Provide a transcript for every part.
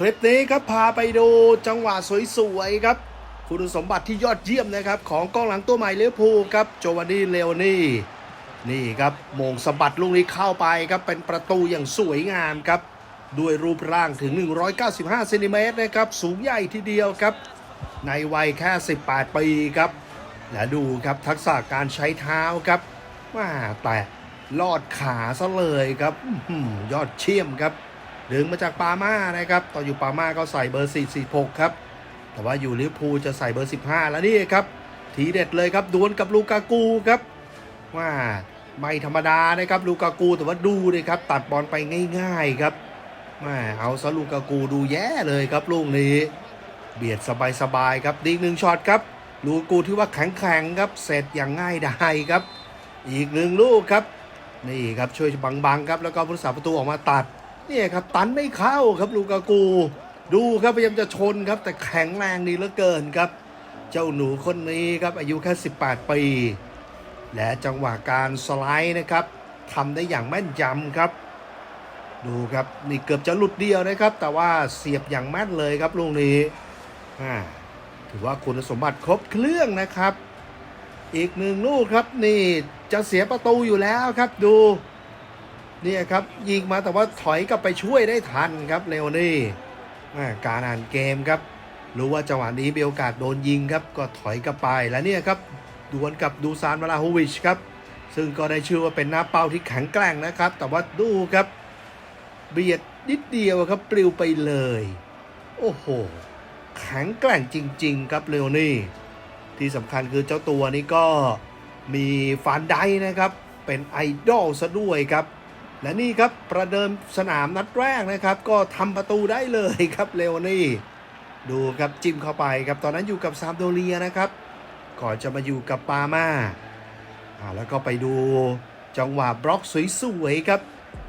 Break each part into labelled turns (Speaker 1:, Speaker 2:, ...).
Speaker 1: คลิปนี้ครับพาไปดูจังหวะสวยๆครับ คุณสมบัติที่ยอดเยี่ยมนะครับของกองหลังตัวใหม่ลิเวอร์พูลครับโจวานนี่เลโอนี่นี่ครับมงสะบัดลูกนี้เข้าไปครับเป็นประตูอย่างสวยงามครับ ด้วยรูปร่างถึง 195เซนติเมตรนะครับสูงใหญ่ทีเดียวครับ ในวัยแค่ 18 ปีครับ และดูครับทักษะการใช้เท้าครับว่าแต่ลอดขาซะเลยครับยอดเชี่ยมครับ ดึงมาจากปาม่านะครับ ตอนอยู่ปาม่าก็ใส่เบอร์ 446 ครับ แต่ว่าอยู่ลิเวอร์พูลจะใส่เบอร์ 15 แล้วนี่ครับ ทีเด็ดเลยครับ ดวลกับลูกากูครับว่าไม่ธรรมดานะครับลูกากูแต่ว่าดูเลยครับ ตัดบอลไปง่าย ๆครับม่เอาซะลูกากูดูแย่เลยครับลูกนี้ เบียดสบายๆครับดีอีกหนึ่งช็อตครับ ลูกากูที่ว่าแข็งๆครับ เสร็จอย่างง่ายดายครับ อีกหนึ่งลูกครับ นี่ครับช่วยบังๆครับแล้วก็ผู้รักษาประตูออกมาตัด เนี่ยครับตันไม่เข้าครับลูกากู ดูครับพยายามจะชนครับ แต่แข็งแรงดีเหลือเกินครับ เจ้าหนูคนนี้ครับอายุแค่ 18 ปี และจังหวะการสไลด์นะครับทำได้อย่างแม่นยำครับ ดูครับนี่เกือบจะหลุดเดียวนะครับ แต่ว่าเสียบอย่างแม่นเลยครับลูกนี้ถือว่าคุณสมบัติครบเครื่องนะครับ อีกหนึ่งลูกครับนี่จะเสียประตูอยู่แล้วครับดู เนี่ยครับยิงมาแต่ว่าถอยกลับไปช่วยได้ทันครับเลโอนี่การอ่านเกมครับ รู้ว่าจังหวะนี้มีโอกาสโดนยิงครับ ก็ถอยกลับไปแล้วเนี่ยครับดวลกับดูซานวาลาโฮวิชครับ ซึ่งก็ได้ชื่อว่าเป็นหน้าเป้าที่แข็งแกร่งนะครับ แต่ว่าดูครับ เบียดนิดเดียวครับปลิวไปเลย โอ้โหแข็งแกร่งจริง ๆ ครับเลโอนี่ที่สำคัญคือเจ้าตัวนี้ก็มีฟานไดนะครับ เป็นไอดอลซะด้วยครับ และนี่ครับประเดิมสนามนัดแรกนะครับ ก็ทำประตูได้เลยครับเลโอนี่ดูครับจิ้มเข้าไปครับตอนนั้นอยู่กับซามโดเรียนะครับก่อนจะมาอยู่กับปามาอ่าแล้วก็ไปดูจังหวะบล็อกสวยๆครับ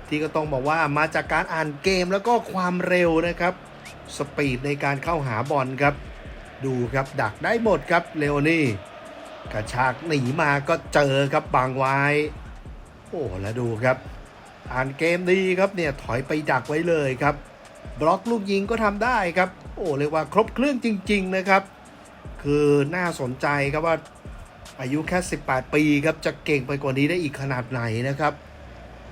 Speaker 1: ที่ก็ต้องบอกว่ามาจากการอ่านเกมแล้วก็ความเร็วนะครับ สปีดในการเข้าหาบอลครับ ดูครับดักได้หมดครับเลโอนี่กระชากหนีมาก็เจอครับบังไว้ โอ้แล้วดูครับ อ่านเกมดีครับเนี่ยถอยไปดักไว้เลยครับ บล็อกลูกยิงก็ทำได้ครับ โอ้เรียกว่าครบเครื่องจริง ๆนะครับ คือน่าสนใจครับว่าอายุแค่ 18 ปีครับจะเก่งไปกว่านี้ได้อีกขนาดไหนนะครับ